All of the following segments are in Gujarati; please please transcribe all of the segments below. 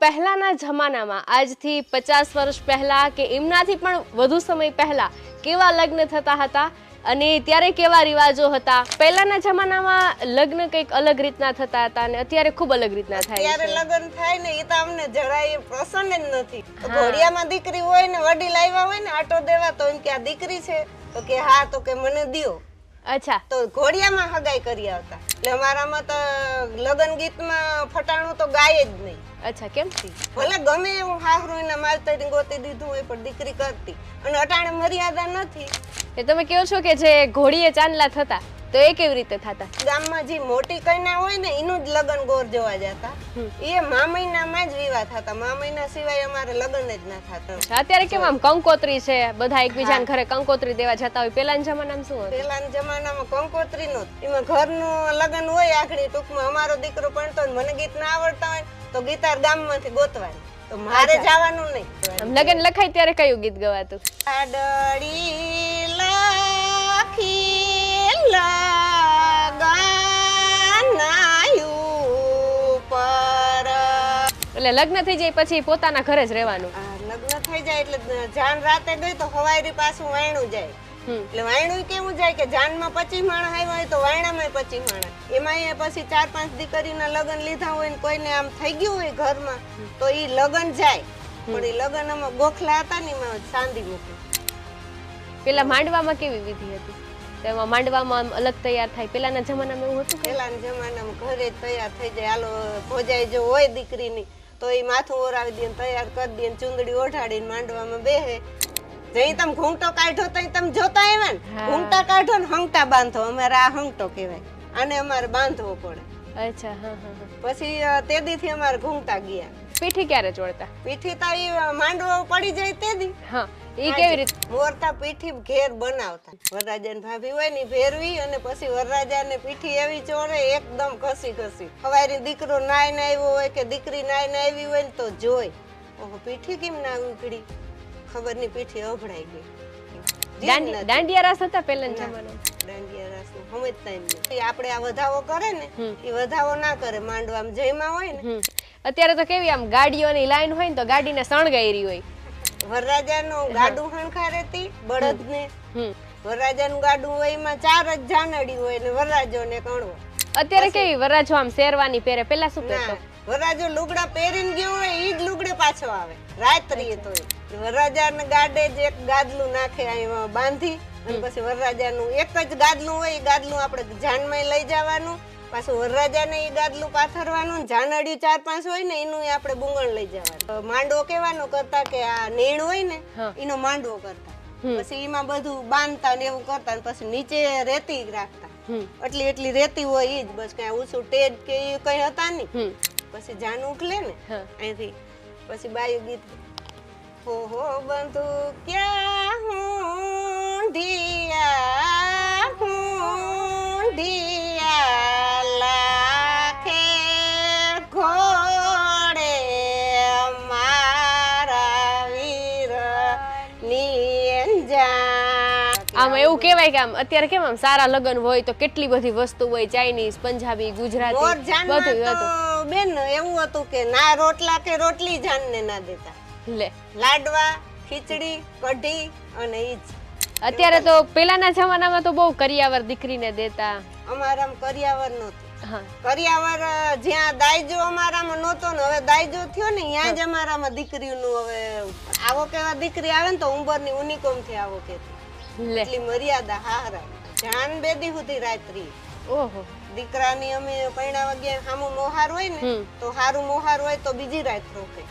પહેલાના જમાનામાં આજથી પચાસ વર્ષ પહેલા કે એમનાથી પણ વધુ સમય પહેલા કેવા લગ્ન થતા હતા અને ત્યારે કેવા રિવાજો હતા? પહેલાના જમાનામાં લગ્ન કંઈક અલગ રીતના થતા હતા અને અત્યારે ખૂબ અલગ રીતના થાય ત્યારે લગ્ન થાય ને એ તો અમને જરાય પ્રસન્ન જ નથી. ઘોડિયામાં દીકરી હોય ને વડીલ આવ્યા હોય ને આટો દેવા તો એમ કે આ દીકરી છે. તો કે હા તો કે મને દ્યો. અચ્છા. તો ઘોડિયામાં હગાઈ કરી આવતા એટલે અમારામાં તો લગ્ન ગીતમાં ફટાણું તો ગાય જ નહીં. અચ્છા કેમ ભલે ગમે એવું હાહરું એના માલતરી ગોતી દીધું હોય પણ દીકરી કરતી. અને અટાણે મર્યાદા નથી. એ તમે કહો છો કે જે ઘોડીએ ચાંદલા થતા. તો એ કેવી રીતે થતા? ગામમાં જે મોટી કન્યા હોય ને એનું જ લગ્ન ગોર જોવા જતા. એ મા મહિનામાં જ વિવાહ થતા. મા મહિના સિવાય અમારે લગ્ન જ ના થતા. અત્યારે કેમ આમ કંકોત્રી છે? બધા એકબીજાને ઘરે કંકોત્રી દેવા જતા હોય. પેલાના જમાનામાં શું હતું? પેલાના જમાનામાં કંકોત્રી નો એમાં ઘરનું લગ્ન હોય આખડી ટૂંકમાં. અમારો દીકરો ભણતો મને ગીત ના આવડતા હોય તો ગીતાર ગામમાંથી ગોતવાની. તો મારે જવાનું નહીં. લગ્ન લખાય ત્યારે કયું ગીત ગવાતું? આડડી લાખી એટલે લગ્ન થઈ જાય પછી પોતાના ઘરે જ રહેવાનું. લગ્ન થઈ જાય એટલે જાન રાતે ગઈ તો હવાયરી પાછું વાયણું જાય. એટલે વાયણું કેવું જાય કે જાનમાં પચીસ માણસ આવ્યા હોય તો વાયણામાં પચીસ માણસ. એમાં પછી ચાર પાંચ દીકરીના લગ્ન લીધા હોય ને કોઈને આમ થઈ ગયું હોય ઘરમાં તો એ લગ્ન જાય. પણ એ લગ્ન ગોખલા હતા ને એમાં સાંધી મૂકી. પેલા માંડવામાં કેવી વિધિ હતી? તેમાં માંડવામાં અલગ તૈયાર થાય. પેલાના જમાનામાં એવું હતું પેલાના જમાનામાં ઘરે તૈયાર થઈ જાય. હાલો ભોજાઈ જો હોય દીકરીની તો એ માથું ઓરાવી દે તૈયાર કરી દે ચુંદડી ઓઢાડીને માંડવામાં બેહે. જઈ તમે ઘૂંટો કાઢો તો તમે જોતા આવ્યા ને. ઘૂંટા કાઢો ને હંગટા બાંધો. અમારે આ હંગટો કહેવાય. આને અમારે બાંધવો પડે. અચ્છા હા હા હા. પછી તે દીથી અમારે ઘૂંટા ગયા. પીઠી ક્યારે ચોડતા પીઠી તો એ માંડવો પડી જાય તે દી. હા. એ કેવી રીતે? મોરતા પીઠી ઘેર બનાવતા. વરરાજા ને ભાભી હોય ને ભેરવી અને પછી વરરાજા ને પીઠી એવી ચોરે એકદમ ઘસી ઘસી. હવારી દીકરો નાય ને આવ્યો હોય કે દીકરી નાય ને આવી હોય ને તો જોઈ ઓહો પીઠી કેમ ના ઉકડી ખબરની પીઠી અભડાઈ ગઈ. દાંડિયા રાસ હતા પેલાના જમાનામાં. દાંડિયા રાસનું સમજતા આપણે આ વધાવો કરે ને એ વધાવો ના કરે. માંડવામાં જયમાં હોય ને. અત્યારે તો કેવી આમ ગાડીઓની લાઈન હોય ને તો ગાડીને શણગાયરી હોય. વરરાજાનું ગાડું હણખારેતી બળદને. વરરાજાનું ગાડું હોય એમાં ચાર જ જાનડી હોય ને વરરાજો ને કણવો. અત્યારે કેવી? વરાજો આમ શેરવાની પહેરે. પેલા શું ના પહેરતો વરરાજો લુગડા પહેરીને ગયો હોય ઈ જ લુગડે પાછો આવે. રાત્રિએ તો વરરાજાને ગાડે જ એક ગાદલું નાખે એમાં બાંધી અને પછી વરરાજાનું એક જ ગાદલું હોય એ ગાદલું આપણે જાનમાં લઈ જવાનું. પાછું વરરાજાને એ ગાદલું પાથરવાનું ને જાનડિયું ચાર પાંચ હોય ને એનું આપણે બુંગણ લઈ જવાનું. માંડવો કેવાનો કરતા કે આ નેણ હોય ને એનો માંડવો કરતા. પછી એમાં બધું બાંધતા ને એવું કરતા ને પછી નીચે રેતી રાખતા. એટલી એટલી રેતી હોય એ જ બસ કઈ ઊંચું ટેજ કે એ કઈ હતા નહીં. પછી જાન ઉખલે ને અહીંથી. પછી બાયુ ગીત હો હો બંધુ ક્યાં હું આમ એવું કહેવાય કે આમ અત્યારે કેમ આમ સારા લગ્ન હોય તો કેટલી બધી વસ્તુ હોય ચાઇનીઝ પંજાબી ગુજરાતી બધું હતું બેન એવું હતું કે ના રોટલા કે રોટલી જાનને ના દેતા. લે. લાડવા ખીચડી કઢી અને ઈ જ. અત્યારે તો પેલાના જમાનામાં તો બહુ કરિયાવર દીકરીને દેતા. અમારામાં કરિયાવર નહોતું. કરિયાવર જ્યાં દાયજો અમારામાં નહોતો ને હવે દાયજો થયો ને ત્યાં જ અમારામાં દીકરીનું હવે આવો કેવા દીકરી આવે ને તો ઉંબરની ઉનિકોમથી આવો કેતી એટલી મર્યાદા હારા. જાન બેદી સુધી રાત્રિ. ઓહો. દીકરાની અમે પૈણા વાગ્યા સામું મોહાર હોય ને તો સારું મોહાર હોય તો બીજી રાત રોકે.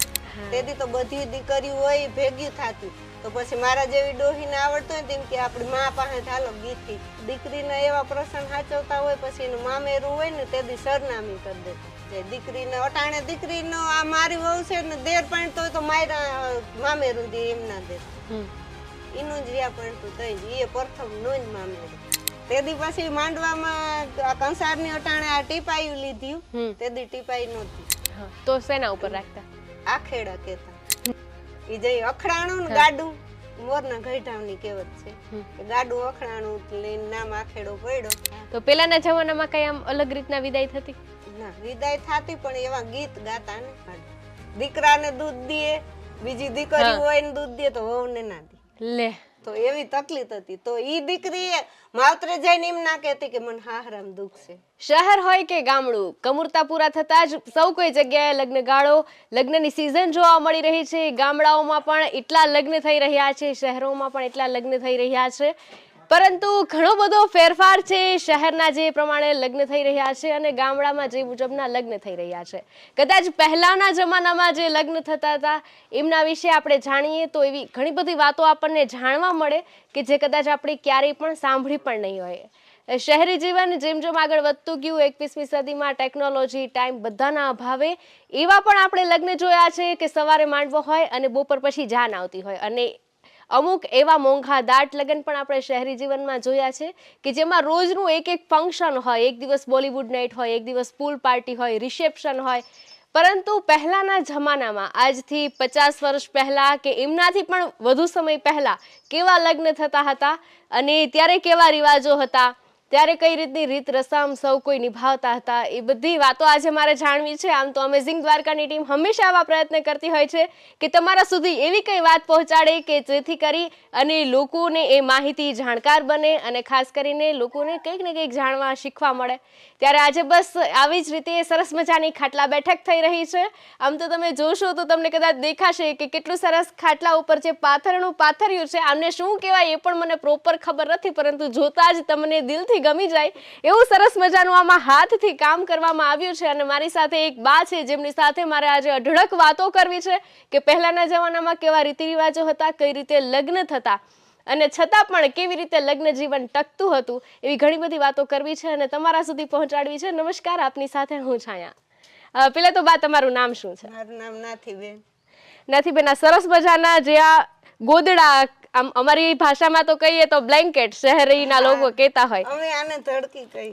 તેથી તો બધી દીકરી હોય ભેગી થાતી. તો પછી મારા જેવી ડોહીને આવડતું હોય તેમ કે આપણી મા પાસે ચાલો ગીતી દીકરીને એવા પ્રસંગ સાચવતા હોય પછી એનું મામેરું હોય ને તે બી સરનામી કરી દે. જે દીકરીને અટાણે દીકરીનો આ મારી વહુ છે ને દેર પણ તો તો મારા મામેરું દે એમ ના દે. હમ. એનું જ વ્યા પણ થઈ જ એ પ્રથમનું જ મામેરું. દી પછી માંડવામાં આ કંસારની અટાણે આ ટીપાયું લીધ્યું. તે દી ટીપાઈ નહોતી. તો શેના ઉપર રાખતા? આખેડા કેતા. ઈ જે અખડાણું ને ગાડું મોરના ઘઈટાવની કહેવત છે. કે ગાડું અખડાણું લઈને નામ આખેડો પડ્યો. તો પેલાના જમાનામાં કઈ આમ અલગ રીતના વિદાય થતી? ના વિદાય થતી પણ એવા ગીત ગાતા ને દીકરાને દૂધ દે બીજી દીકરી હોય ને દૂધ દે તો વહુને ના દે. લે. તો એવી તકલીફ હતી. તો ઈ દીકરી માવતરે જઈને એમ ના કહેતી કે મને હાહરામ દુઃખ છે. શહેર હોય કે ગામડું કમુરતા પૂરા થતા જ સૌ કોઈ જગ્યાએ લગ્ન ગાળો લગ્નની સિઝન જોવા મળી રહી છે. ગામડાઓમાં પણ એટલા લગ્ન થઈ રહ્યા છે શહેરોમાં પણ એટલા લગ્ન થઈ રહ્યા છે. પરંતુ ઘણો બધો ફેરફાર છે. શહેરના જે પ્રમાણે લગ્ન થઈ રહ્યા છે અને ગામડામાં જે મુજબના લગ્ન થઈ રહ્યા છે. કદાચ પહેલાના જમાનામાં જે લગ્ન થતા હતા, એમના વિશે આપણે જાણીએ તો એવી ઘણી બધી વાતો આપણને જાણવા મળે કે જે કદાચ આપણે ક્યારેય પણ સાંભળી પણ નહીં હોય. શહેરી જીવન જેમ જેમ આગળ વધતું ગયું, એકવીસમી સદીમાં ટેકનોલોજી, ટાઈમ બધાના અભાવે એવા પણ આપણે લગ્ન જોયા છે કે સવારે માંડવો હોય અને બપોર પછી જાન આવતી હોય અને અમુક એવા મોંઘા દાટ લગ્ન પણ આપણે શહેરી જીવનમાં જોયા છે કે જેમાં રોજનું એક એક ફંક્શન હોય, એક દિવસ બોલિવૂડ નાઇટ હોય, એક દિવસ પૂલ પાર્ટી હોય રિસેપ્શન હોય. પરંતુ પહેલાના જમાનામાં, આજથી પચાસ વર્ષ પહેલાં કે એમનાથી પણ વધુ સમય પહેલાં કેવા લગ્ન થતા હતા અને ત્યારે કેવા રિવાજો હતા? ત્યારે કઈ રીતની રીત રસમ સૌ કોઈ નિભાવતા હતા એ બધી વાતો આજે મારે જાણવી છે. આમ તો અમેઝિંગ દ્વારકાની ટીમ હંમેશા આવા પ્રયત્ન કરતી હોય છે કે તમારા સુધી એવી કઈ વાત પહોંચાડે કે જેથી કરી અને લોકોને એ માહિતી જાણકાર બને અને ખાસ કરીને લોકોને કંઈક ને કંઈક જાણવા શીખવા મળે. ત્યારે આજે બસ આવી જ રીતે સરસ મજાની ખાટલા બેઠક થઈ રહી છે. આમ તો તમે જોશો તો તમને કદાચ દેખાશે કે કેટલું સરસ ખાટલા ઉપર જે પાથરનું પાથર્યું છે, આમને શું કહેવાય એ પણ મને પ્રોપર ખબર નથી, પરંતુ જોતા જ તમને દિલથી ગમી જાય એવું સરસ મજાનું આમાં હાથથી કામ કરવામાં આવ્યું છે અને મારી સાથે એક બા છે જેમની સાથે મારે આજે અઢળક વાતો કરવી છે કે પહેલાના જમાનામાં કેવા રીતિ રિવાજો હતા કઈ રીતે લગ્ન થતા અને છતાં પણ કેવી રીતે લગ્ન જીવન ટકતું હતું એવી ઘણી બધી વાતો કરવી છે અને તમારા સુધી પહોંચાડવી છે. નમસ્કાર આપની સાથે હું છાયા. પેલા તો બા તમારું નામ શું છે? મારું નામ નાથીબેન. બેન નથી બેન આ સરસ મજાના જે આ ગોદડા આમ અમારી ભાષામાં તો કહીએ તો બ્લેન્કેટ શહેરીના લોકો કહેતા હોય. અમે આને ધડકી કહી.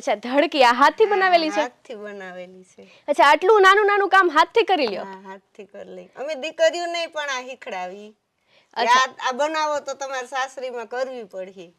અચ્છા ધડકી આ હાથથી બનાવેલી છે? હાથથી બનાવેલી છે. અચ્છા આટલું નાનું નાનું કામ હાથથી કરી લ્યો? હા હાથથી કરી લઈ. અમે દીકરીઓને પણ આ શીખડાવી અચ્છા. આ આ બનાવો તો તમારે સાસરીમાં કરવી પડી.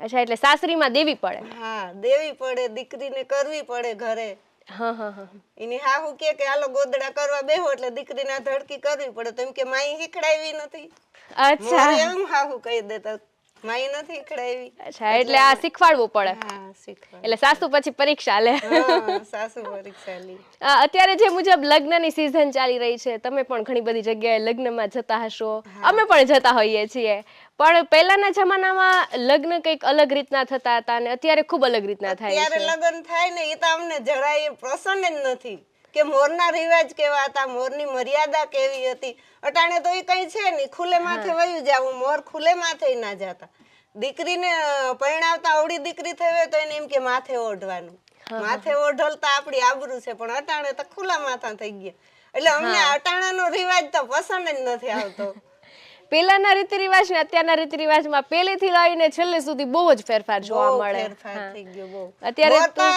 અચ્છા એટલે સાસરીમાં દેવી પડે. હા દેવી પડે દીકરીને કરવી પડે ઘરે. હા હા હા એની હાહુ કે કે આલો ગોદડા કરવા બેહો એટલે દીકરીના ધડકી કરવી પડે. તો એમ કે માઈ શીખડાવી નથી. અચ્છા. એમ હાહુ કહી દેતા. માઈ નથી શીખડાવી અચ્છા એટલે આ શીખવાડવું પડે. હા શીખવાડ એટલે સાસુ પછી પરીક્ષા લે. હા સાસુ પરીક્ષા લે. અત્યારે જે મુજબ લગ્નની સિઝન ચાલી રહી છે તમે પણ ઘણી બધી જગ્યાએ લગ્નમાં જતા હશો. અમે પણ જતા હોઈએ છીએ. પણ પહેલાના જમાનામાં લગ્ન કંઈક અલગ રીતના થતા હતા અને અત્યારે ખૂબ અલગ રીતના થાય છે. અત્યારે લગ્ન થાય ને એ તો અમને જરાય પ્રસન્ન જ નથી. કે મોરના રિવાજ કેવા હતા મોરની મર્યાદા કેવી હતી? અટાણે તો એ કઈ છે નહીં. ખુલે માથે વયું જાવું મોર ખુલે માથે ના જતા. દીકરીને પરણાવતા અવળી દીકરી થઈ હોય તો એને એમ કે માથે ઓઢવાનું. માથે ઓઢલતા આપણી આબરૂ છે પણ અટાણે તો ખુલ્લા માથા થઈ ગયા. એટલે અમને અટાણાનો રિવાજ તો પસંદ જ નથી આવતો. પેલાના રીતિ રિવાજ ને અત્યારના રીતિ રિવાજમાં પેલેથી લઈને છેલ્લે સુધી બહુ જ ફેરફાર જોવા મળે. અત્યારે તો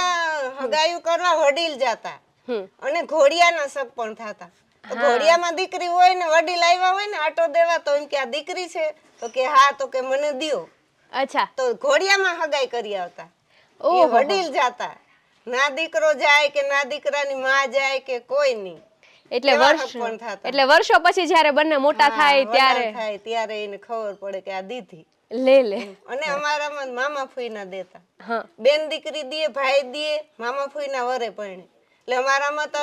હગાયું કરવા વડીલ જાતા. અને ઘોડિયાના શક પણ થતા. તો ઘોડિયામાં દીકરી હોય ને વડીલ આવ્યા હોય ને આટો દેવા તો એમ કે આ દીકરી છે તો કે હા તો કે મને દિયો. અચ્છા. તો ઘોડિયામાં હગાઈ કરી આવતા. ઓ વડીલ જાતા. ના દીકરો જાય કે ના દીકરાની માં જાય કે કોઈ નહીં. એટલે વર્ષ એટલે વર્ષો પછી જ્યારે બંને મોટા થાય ત્યારે થાય ત્યારે એને ખબર પડે કે આ દીધી. લે લે. અને અમારામાં મામા ફૂઈ ના દેતા. હા. બેન દીકરી દીએ ભાઈ દીએ મામા ફૂઈના વરે પરણે. એટલે અમારામાં તો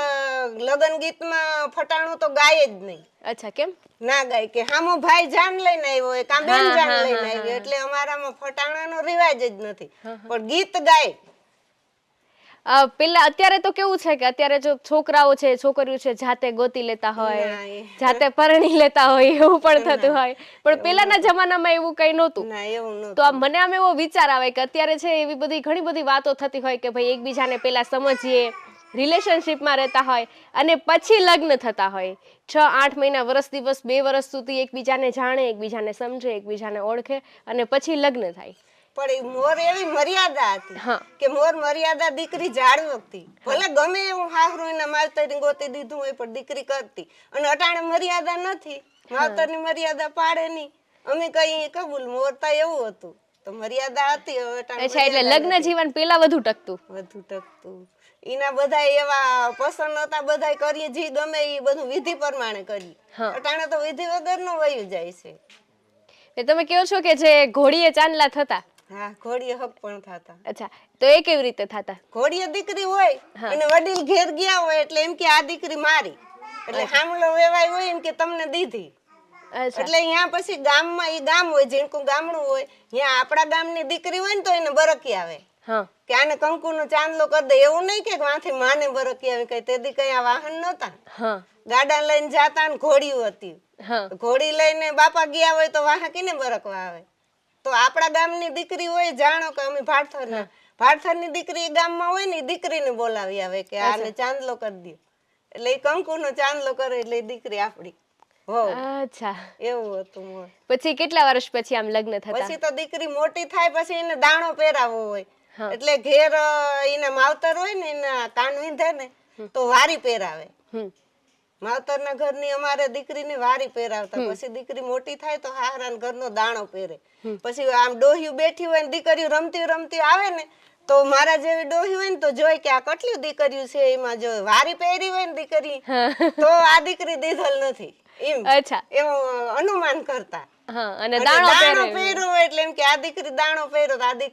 લગ્ન ગીતમાં ફટાણું તો ગાય જ નહીં. અચ્છા કેમ? ના ગાય કે હામો ભાઈ જાન લઈને આવ્યો હોય કાં બેન જાન લઈને આવ્યો. એટલે અમારામાં ફટાણાનો રિવાજ જ નથી. પણ ગીત ગાય. પેલા અત્યારે તો કેવું છે કે અત્યારે જો છોકરાઓ છે છોકરીઓ છે જાતે ગોતી લેતા હોય જાતે પરણી લેતા હોય એવું પણ થતું હોય. પણ પેલાના જમાનામાં એવું કઈ નહોતું. તો મને આમ એવો વિચાર આવે કે અત્યારે છે એવી બધી ઘણી બધી વાતો થતી હોય કે ભાઈ એકબીજાને પેલા સમજીએ. રિલેશનશિપમાં રહેતા હોય અને પછી લગ્ન થતા હોય. છ આઠ મહિના વર્ષ દિવસ બે વર્ષ સુધી એકબીજાને જાણે એકબીજાને સમજે એકબીજાને ઓળખે અને પછી લગ્ન થાય. પણ મોર એવી મર્યાદા હતી. કે મોર મર્યાદા દીકરી જાળવતી ભલે ગમે એવું હાહરું એના માવતરી ગોતી દીધું હોય પણ દીકરી કરતી. અને અટાણે મર્યાદા નથી. માવતરની મર્યાદા પાડે નહીં. અમે કઈ કબૂલ મોરતા એવું હતું. તો મર્યાદા હતી હવે અચ્છા એટલે લગ્ન જીવન પેલા વધુ ટકતું. વધુ ટકતું. એના બધા એવા પસંદ નતા બધા કરીએ જે ગમે એ બધું વિધિ પ્રમાણે કરીએ. અટાણે તો વિધિ વગરનું વયું જાય છે. એ તમે કહો છો કે જે ઘોડીએ ચાંદલા થતા? હા ઘોડીએ હક પણ થતા. અચ્છા તો એ કેવી રીતે થતા? ઘોડીએ દીકરી હોય અને વડીલ ઘેર ગયા હોય એટલે એમ કે આ દીકરી મારી. એટલે હામલો વેવાય હોય એમ કે તમને દીધી. એટલે અહીંયા પછી ગામમાં ઈ ગામ હોય જેનકું ગામડું હોય ત્યાં આપણા ગામની દીકરી હોય ને તો એને બરકી આવે. હા. કે આને કંકુનો ચાંદલો કરી દે. એવું નહીં કે માથી માને બરકી આવી કઈ. તેથી કઈ આ વાહન નતા ગાડા લઈને જાતા ને ઘોડીઓ હતી. ઘોડી લઈને બાપા ગયા હોય તો વાહ કીને બરકવા આવે? તો આપણા ગામની દીકરી હોય જાણો કે અમે ભાડથરના ભાડથરની દીકરી ગામમાં હોય ને દીકરીને બોલાવી આવે કે આને ચાંદલો કરી દે એટલે એ કંકુનો ચાંદલો કરે એટલે દીકરી આપડી. અચ્છા. એવું હતું પછી કેટલા વર્ષ પછી આમ લગ્ન થતા? પછી તો દીકરી મોટી થાય પછી એને દાણો પહેરાવો હોય. એટલે ઘેર એના માવતર હોય ને એના કાન વિંધે ને તો વારી પહેરાવે. માવતરના ઘરની અમારે દીકરીને વારી પહેરાવતા. પછી દીકરી મોટી થાય તો હારા ઘરનો દાણો પહેરે. પછી આમ ડોહ્યું બેઠી હોય ને દીકરીઓ રમતી રમતી આવે ને તો મારા જેવી ડોહી હોય ને તો જોઈ કે આ કેટલી દીકરીઓ છે એમાં જો વારી પહેરી હોય ને દીકરી તો આ દીકરી દીધલ નથી. એમ. અચ્છા. એવું અનુમાન કરતા. અને દાણો પહેરે. એટલે એમ કે આ દીકરી દાણો પહેરો આ દીકરી